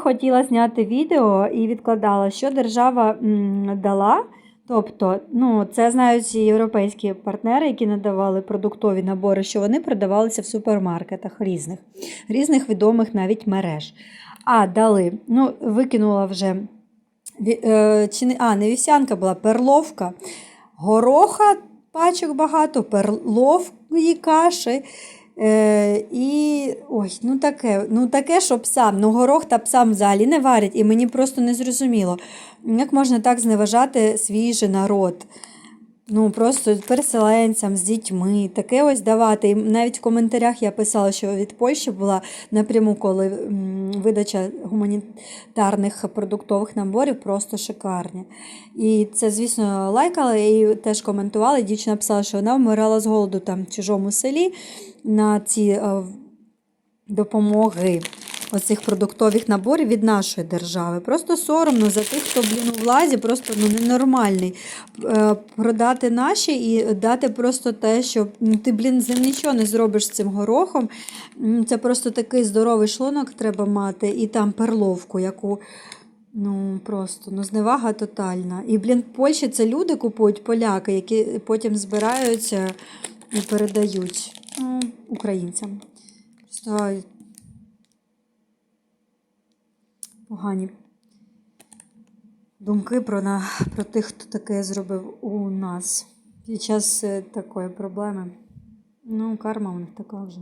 Хотіла зняти відео і відкладала, що держава дала. Тобто, ну, це знають європейські партнери, які надавали продуктові набори, що вони продавалися в супермаркетах різних, різних відомих навіть мереж. А дали, ну, викинула вже е, чи не, а, не вівсянка була, перловка, гороха пачок багато, перлової каші. Е, і ой, ну таке, ну таке, що псам, ну горох та псам взагалі не варять, і мені просто не зрозуміло, як можна так зневажати свій же народ. Ну, просто переселенцям з дітьми, таке ось давати. І навіть в коментарях я писала, що від Польщі була напряму, коли видача гуманітарних продуктових наборів просто шикарні. І це, звісно, лайкали і теж коментували. Дівчина писала, що вона вмирала з голоду там в чужому селі на ці е, допомоги оцих продуктових наборів від нашої держави. Просто соромно за тих, хто блін у владі, просто ну, ненормальний. Е, Продати наші і дати просто те, що ну, ти, блін, з нічого не зробиш з цим горохом. Це просто такий здоровий шлунок треба мати, і там перловку, яку. Ну, просто ну, зневага тотальна. І, блін, в Польщі це люди купують поляки, які потім збираються і передають ну, українцям. Просто погані думки про, на, про тих, хто таке зробив у нас під час е, такої проблеми. Ну, карма у них така вже.